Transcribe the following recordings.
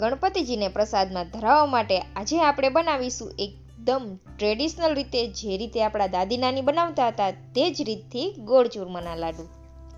ગણપતિજીને પ્રસાદમાં ધરાવવા માટે આજે આપણે બનાવીશું એકદમ ટ્રેડિશનલ રીતે જે રીતે આપણા દાદી નાની બનાવતા હતા તે જ રીતથી ગોળ ચૂરમાના લાડુ.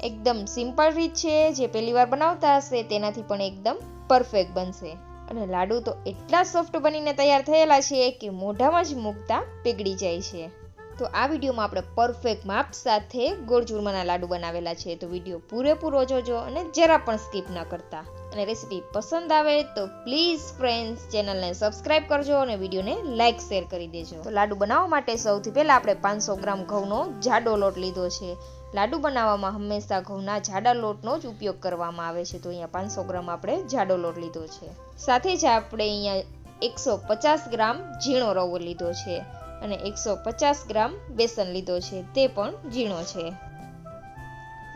એકદમ સિમ્પલ રીત છે, જે પહેલી વાર બનાવતા હશે તેનાથી પણ એકદમ પરફેક્ટ બનશે. અને લાડુ તો એટલા સોફ્ટ બનીને તૈયાર થયેલા છે કે મોઢામાં જ મૂકતા પીગળી જાય છે. તો આ વિડીયોમાં આપણે પરફેક્ટ માપ સાથે ગોળ ચૂરમાના લાડુ બનાવેલા છે. તો વીડિયો પૂરેપૂરો જોજો અને જરા પણ સ્કીપ ન કરતા. અને રેસીપી પસંદ આવે તો પ્લીઝ ફ્રેન્ડ્સ ચેનલને સબસ્ક્રાઇબ કરજો અને વિડીયોને લાઇક શેર કરી દેજો. તો લાડુ બનાવવા માટે સૌથી પહેલાં આપણે પાંચસો ગ્રામ ઘઉંનો જાડો લોટ લીધો છે. લાડુ બનાવવામાં હંમેશા ઘઉંના જાડા લોટનો જ ઉપયોગ કરવામાં આવે છે. તો અહીંયા પાંચસો ગ્રામ આપણે જાડો લોટ લીધો છે. સાથે જ આપણે અહીંયા એકસો પચાસ ગ્રામ ઝીણો રવો લીધો છે અને એકસો પચાસ ગ્રામ બેસન લીધો છે. તે પણ ઝીણો છે.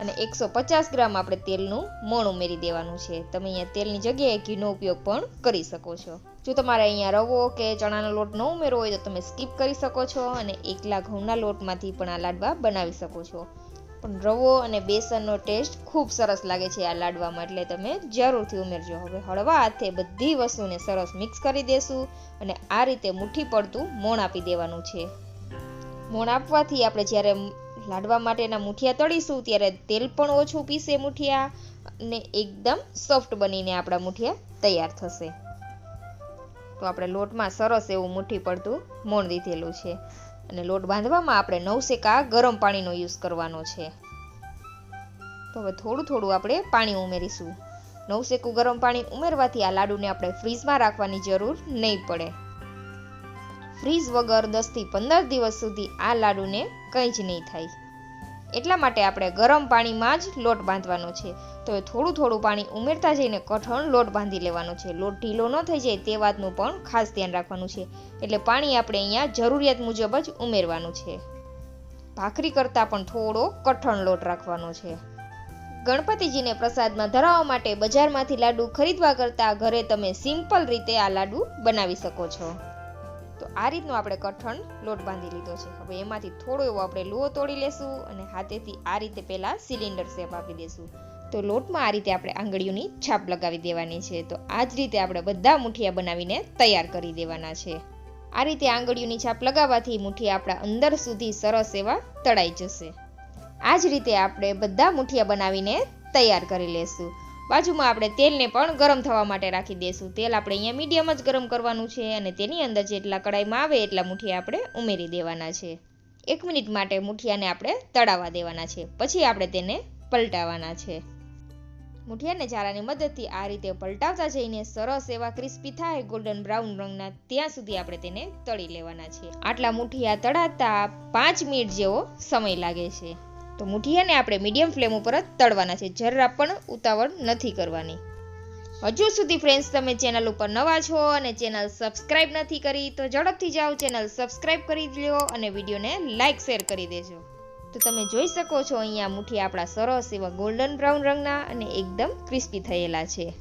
અને એકસો પચાસ ગ્રામ આપણે તેલનું મોણ ઉમેરી દેવાનું છે. તમે અહીંયા તેલની જગ્યાએ ઘીનો ઉપયોગ પણ કરી શકો છો. જો તમારે અહીંયા રવો કે ચણાનો લોટ ન ઉમેરવો હોય તો તમે સ્કીપ કરી શકો છો અને એકલા ઘઉંના લોટમાંથી પણ આ લાડવા બનાવી શકો છો. પણ રવો અને બેસનનો ટેસ્ટ ખૂબ સરસ લાગે છે આ લાડવામાં, એટલે તમે જરૂરથી ઉમેરજો. હવે હળવા હાથે બધી વસ્તુને સરસ મિક્સ કરી દેશું અને આ રીતે મુઠ્ઠી પડતું મોણ આપી દેવાનું છે. મોણ આપવાથી આપણે જ્યારે લાડવા માટેના મુઠિયા તળીશું, ત્યારે તેલ પણ ઓછું પીસે મુઠિયા ને એકદમ સોફ્ટ બનીને આપણા મુઠિયા તૈયાર થશે. તો આપણે લોટમાં સરસ એવું મુઠ્ઠી પડતું મોણ દીધેલું છે. અને લોટ બાંધવામાં આપણે નવસેકા ગરમ પાણીનો યુઝ કરવાનો છે. તો હવે થોડું થોડું આપણે પાણી ઉમેરીશું. નવસેકું ગરમ પાણી ઉમેરવાથી આ લાડુને આપણે ફ્રીઝમાં રાખવાની જરૂર નહીં પડે. ફ્રીઝ વગર દસથી પંદર દિવસ સુધી આ લાડુને કંઈ જ નહીં થાય. એટલા માટે આપણે ગરમ પાણીમાં જ લોટ બાંધવાનો છે. તો થોડું થોડું પાણી ઉમેરતા જઈને કઠણ લોટ બાંધી લેવાનો છે. લોટ ઢીલો ન થઈ જાય તે વાતનું પણ ખાસ ધ્યાન રાખવાનું છે. એટલે પાણી આપણે અહીંયા જરૂરિયાત મુજબ જ ઉમેરવાનું છે. ભાખરી કરતાં પણ થોડો કઠણ લોટ રાખવાનો છે. ગણપતિજીને પ્રસાદમાં ધરાવવા માટે બજારમાંથી લાડુ ખરીદવા કરતાં ઘરે તમે સિમ્પલ રીતે આ લાડુ બનાવી શકો છો. તો આ રીતનો આપણે કઠણ લોટ બાંધી લીધો છે. હવે એમાંથી થોડો એવો આપણે લોહ તોડી લેશું અને હાથેથી આ રીતે પહેલાં સિલિન્ડર શેપ આપી દેશું. તો લોટમાં આ રીતે આપણે આંગળીઓની છાપ લગાવી દેવાની છે. તો આ જ રીતે આપણે બધા મુઠિયા બનાવીને તૈયાર કરી દેવાના છે. આ રીતે આંગળીઓની છાપ લગાવવાથી મુઠિયા આપણા અંદર સુધી સરસ એવા તળાઈ જશે. આ જ રીતે આપણે બધા મુઠિયા બનાવીને તૈયાર કરી લેશું. બાજુમાં આપણે તેલને પણ ગરમ થવા માટે રાખી દઈશું તેલ આપણે અહીંયા મીડિયમ જ ગરમ કરવાનું છે અને તેની અંદર જેટલા કડાઈમાં આવે એટલા મુઠિયા આપણે ઉમેરી દેવાના છે. એક મિનિટ માટે મુઠિયાને આપણે તળાવવા દેવાના છે. પછી આપણે તેને પલટાવવાના છે. મુઠિયાને ચારાની મદદથી આ રીતે પલટાવતા જઈને સરસ એવા ક્રિસ્પી થાય ગોલ્ડન બ્રાઉન રંગના ત્યાં સુધી આપણે તેને તળી લેવાના છે. આટલા મુઠિયા તળાતા પાંચ મિનિટ જેવો સમય લાગે છે. તો મુઠિયાને આપણે મીડિયમ ફ્લેમ ઉપર જ તળવાના છે. જરા પણ ઉતાવળ નથી કરવાની. હજુ સુધી ફ્રેન્ડ્સ તમે ચેનલ ઉપર નવા છો અને ચેનલ સબસ્ક્રાઇબ નથી કરી, તો ઝડપથી જાઓ ચેનલ સબસ્ક્રાઇબ કરી લો અને વિડીયોને લાઇક શેર કરી દેજો. તો તમે જોઈ શકો છો, અહીંયા મુઠિયા આપણા સરસ એવા ગોલ્ડન બ્રાઉન રંગના અને એકદમ ક્રિસ્પી થયેલા છે.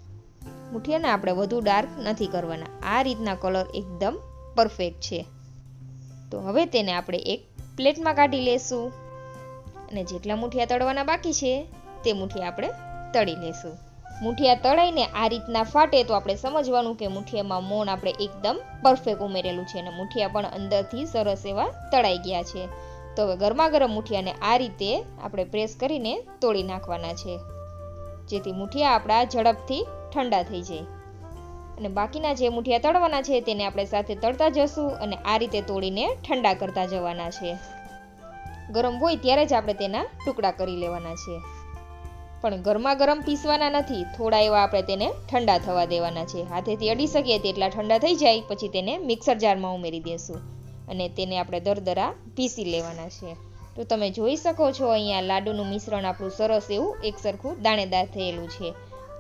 મુઠિયાને આપણે વધુ ડાર્ક નથી કરવાના. આ રીતના કલર એકદમ પરફેક્ટ છે. તો હવે તેને આપણે એક પ્લેટમાં કાઢી લેશું. અને જેટલા મુઠિયા તળવાના બાકી છે, તે મુઠિયા આપણે તળી લેશું. મુઠિયા તળાઈને આ રીતના ફાટે તો આપણે સમજવાનું કે મુઠિયામાં મોણ આપણે એકદમ પરફેક્ટ ઉમેરેલું છે અને મુઠિયા પણ અંદરથી સરસ એવા તળાઈ ગયા છે. તો હવે ગરમા ગરમ મુઠિયાને આ રીતે આપણે પ્રેસ કરીને તોડી નાખવાના છે. જેથી મુઠિયા આપણા ઝડપથી ઠંડા થઈ જાય. અને બાકીના જે મુઠિયા તળવાના છે તેને આપણે સાથે તળતા જશું અને આ રીતે તોડીને ઠંડા કરતા જવાના છે. ગરમ હોય ત્યારે જ આપણે તેના ટુકડા કરી લેવાના છે પણ ગરમા ગરમ પીસવાના નથી, થોડા એવા આપણે તેને ઠંડા થવા દેવાના છે. હાથેથી અડી શકીએ તેટલા ઠંડા થઈ જાય, પછી તેને મિક્સર જારમાં ઉમેરી દેશું અને તેને આપણે દરદરા પીસી લેવાના છે તો તમે જોઈ શકો છો, અહીંયા લાડુનું મિશ્રણ આપણું સરસ એવું એકસરખું દાણેદાર થયેલું છે.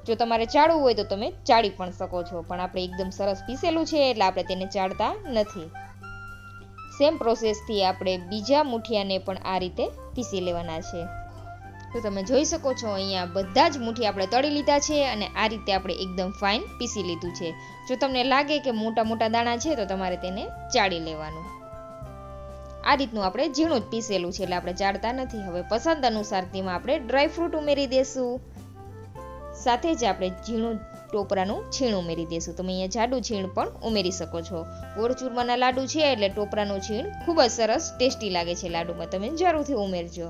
જો તમારે ચાળવું હોય તો તમે ચાળી પણ શકો છો, પણ આપણે એકદમ સરસ પીસેલું છે એટલે આપણે તેને ચાળતા નથી. સેમ પ્રોસેસથી આપણે બીજા મુઠિયાને પણ આ રીતે પીસી લેવાના છે. તો તમે જોઈ શકો છો, અહીંયા બધા જ મુઠી આપણે તળી લીધા છે અને આ રીતે આપણે એકદમ ફાઇન પીસી લીધું છે. જો તમને લાગે કે મોટા મોટા દાણા છે, તો તમારે તેને ચાળી લેવાનું. આ રીતનું આપણે ઝીણું જ પીસેલું છે એટલે આપણે ચાળતા નથી. હવે પસંદ અનુસાર તેમાં આપણે ડ્રાયફ્રૂટ ઉમેરી દેશું. સાથે જ આપણે ઝીણું ટોપરાનું છીણ ઉમેરી દઈશું. તમે અહીંયા જાડું છીણ પણ ઉમેરી શકો છો. ગોળ ચૂરમાના લાડુ છે એટલે ટોપરાનું છીણ ખૂબ જ સરસ ટેસ્ટી લાગે છે લાડુમાં. તમે જરૂરથી ઉમેરજો.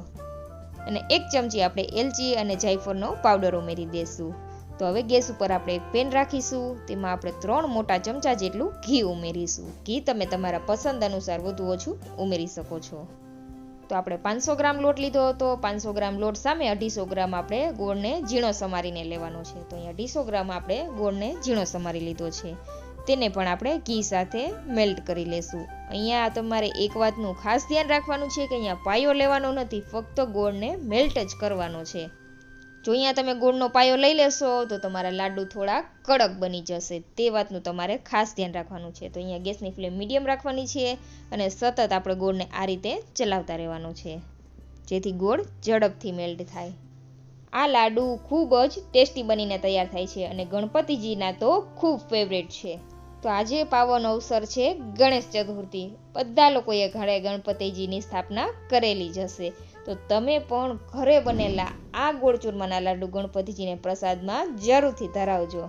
અને એક ચમચી આપણે એલચી અને જાયફળનો પાવડર ઉમેરી દઈશું. તો હવે ગેસ ઉપર આપણે એક પેન રાખીશું. તેમાં આપણે ત્રણ મોટા ચમચા જેટલું ઘી ઉમેરીશું. ઘી તમે તમારા પસંદ અનુસાર વધુ ઓછું ઉમેરી શકો છો. તો આપણે પાંચસો ગ્રામ લોટ લીધો હતો. પાંચસો ગ્રામ લોટ સામે અઢીસો ગ્રામ આપણે ગોળને ઝીણો સમારીને લેવાનો છે. તો અહીંયા અઢીસો ગ્રામ આપણે ગોળને ઝીણો સમારી લીધો છે. તેને પણ આપણે ઘી સાથે મેલ્ટ કરી લેશું. અહીંયા તમારે એક વાતનું ખાસ ધ્યાન રાખવાનું છે કે અહીંયા પાયો લેવાનો નથી, ફક્ત ગોળને મેલ્ટ જ કરવાનો છે. જો અહીંયા તમે ગોળનો પાયો લઈ લેશો, તો તમારા લાડુ થોડા કડક બની જશે. તે વાતનું તમારે ખાસ ધ્યાન રાખવાનું છે. તો અહીંયા ગેસની ફ્લેમ મીડિયમ રાખવાની છે અને સતત આપણે ગોળને આ રીતે ચલાવતા રહેવાનું છે. જેથી ગોળ ઝડપથી મેલ્ટ થાય. આ લાડુ ખૂબ જ ટેસ્ટી બનીને તૈયાર થાય છે અને ગણપતિજીના તો ખૂબ ફેવરેટ છે. તો આજે પાવન અવસર છે ગણેશ ચતુર્થી. બધા લોકોએ ઘરે ગણપતિજીની સ્થાપના કરેલી જ હશે. તો તમે પણ ઘરે બનેલા આ ગોળ ચૂરમાના લાડુ ગણપતિજીને પ્રસાદમાં જરૂરથી ધરાવજો.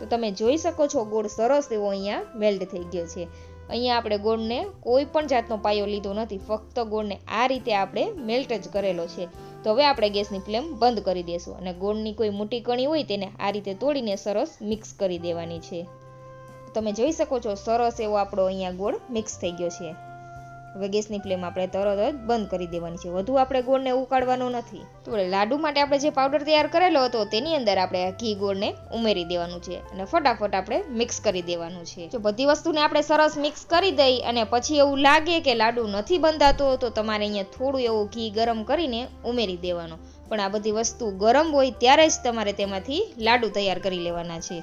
તો તમે જોઈ શકો છો ગોળ સરસ એવો અહીંયા મેલ્ટ થઈ ગયો છે. અહીંયા આપણે ગોળને કોઈ પણ જાતનો પાયો લીધો નથી, ફક્ત ગોળને આ રીતે આપણે મેલ્ટ જ કરેલો છે. તો હવે આપણે ગેસની ફ્લેમ બંધ કરી દઈશું અને ગોળની કોઈ મોટી કણી હોય તેને આ રીતે તોડીને સરસ મિક્સ કરી દેવાની છે. તમે જોઈ શકો છો સરસ એવો આપણો અહીંયા ગોળ મિક્સ થઈ ગયો છે. હવે ગેસની ફ્લેમ આપણે તરત જ બંધ કરી દેવાની છે. વધુ આપણે ગોળને ઉકાળવાનો નથી. તો લાડુ માટે આપણે જે પાવડર તૈયાર કરેલો હતો, તેની અંદર આપણે ઘી ગોળને ઉમેરી દેવાનું છે અને ફટાફટ આપણે મિક્સ કરી દેવાનું છે. જો બધી વસ્તુને આપણે સરસ મિક્સ કરી દઈ અને પછી એવું લાગે કે લાડુ નથી બંધાતો, તો તમારે અહીંયા થોડું એવું ઘી ગરમ કરીને ઉમેરી દેવાનું. પણ આ બધી વસ્તુ ગરમ હોય ત્યારે જ તમારે તેમાંથી લાડુ તૈયાર કરી લેવાના છે.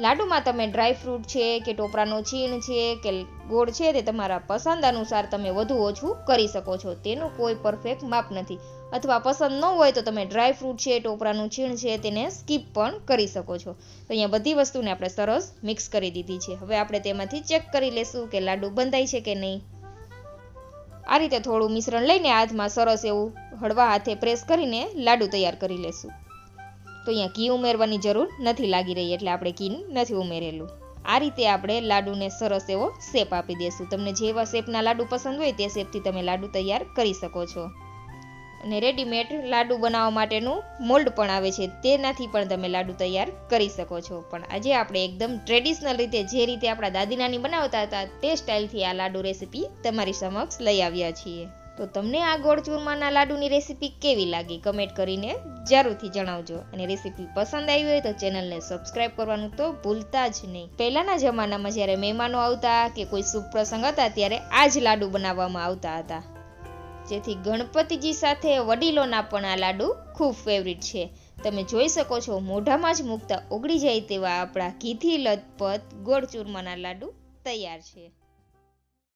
લાડુમાં તમે ડ્રાય ફ્રૂટ છે કે ટોપરાનું છીણ છે કે ગોળ છે તે તમારા પસંદ અનુસાર તમે વધુ ઓછું કરી શકો છો. તેનું કોઈ પરફેક્ટ માપ નથી. અથવા પસંદ ન હોય તો તમે ડ્રાય ફ્રૂટ છે, ટોપરાનું છીણ છે તેને સ્કીપ પણ કરી શકો છો. તો અહીંયા બધી વસ્તુને આપણે સરસ મિક્સ કરી દીધી છે. હવે આપણે તેમાંથી ચેક કરી લેશું કે લાડુ બંધાય છે કે નહીં. આ રીતે થોડું મિશ્રણ લઈને હાથમાં સરસ એવું હળવા હાથે પ્રેસ કરીને લાડુ તૈયાર કરી લેશું. તો અહીંયા ઘી ઉમેરવાની જરૂર નથી લાગી રહી એટલે આપણે ઘી નથી ઉમેરેલું. આ રીતે આપણે લાડુને સરસ એવો શેપ આપી દઈશું તમને જેવા શેપના લાડુ પસંદ હોય તે શેપથી તમે લાડુ તૈયાર કરી શકો છો. અને રેડીમેડ લાડુ બનાવવા માટેનું મોલ્ડ પણ આવે છે. તેનાથી પણ તમે લાડુ તૈયાર કરી શકો છો. પણ આજે આપણે એકદમ ટ્રેડિશનલ રીતે જે રીતે આપણા દાદી નાની બનાવતા હતા તે સ્ટાઇલથી આ લાડુ રેસીપી તમારી સમક્ષ લઈ આવ્યા છીએ. તો તમને આ ગોળ ચૂરમાના લાડુની રેસીપી કેવી લાગી કમેન્ટ કરીને જરૂરથી જણાવજો. અને રેસીપી પસંદ આવી હોય તો ચેનલને સબસ્ક્રાઇબ કરવાનું તો ભૂલતા જ નહીં. પહેલાના જમાનામાં જ્યારે મહેમાનો આવતા કે કોઈ શુભ પ્રસંગ હતા ત્યારે આ જ લાડુ બનાવવામાં આવતા હતા. જેથી ગણપતિજી સાથે વડીલોના પણ આ લાડુ ખૂબ ફેવરિટ છે. તમે જોઈ શકો છો મોઢામાં જ મૂકતા ઓગળી જાય તેવા આપણા ઘીથી લથપથ ગોળ ચૂરમાના લાડુ તૈયાર છે.